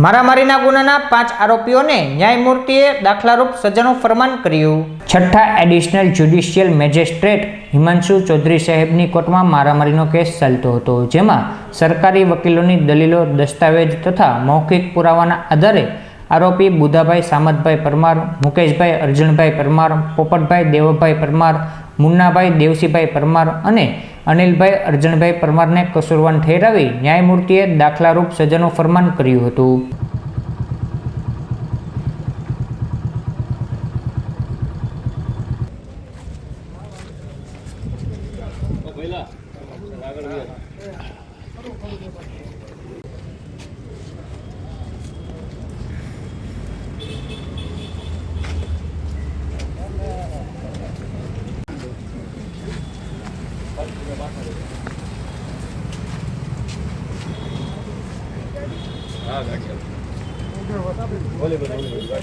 મારામારીના ગુનાના પાંચ આરોપીઓને ન્યાયમૂર્તિએ દાખલારૂપ સજાનું ફરમાન કર્યું. છઠ્ઠા additional judicial magistrate Himanshu Chaudhary સાહેબની કોર્ટમાં મારામારીનો કેસ ચાલતો હતો, જેમાં સરકારી વકીલોની દલીલો, દસ્તાવેજ તથા મૌખિક પુરાવાના આધારે આરોપી બુધાભાઈ સામતભાઈ પરમાર, મુકેશભાઈ અર્જુનભાઈ પરમાર, પોપટભાઈ દેવભાઈ પરમાર, મુન્નાભાઈ દેવસીભાઈ પરમાર અને અનિલભાઈ અર્જુનભાઈ પરમારને કસુરવાન ઠેરાવી ન્યાયમૂર્તિએ દાખલારૂપ સજાનું ફરમાન કર્યું હતું. આગળ Ah, gotcha. Only one, only one.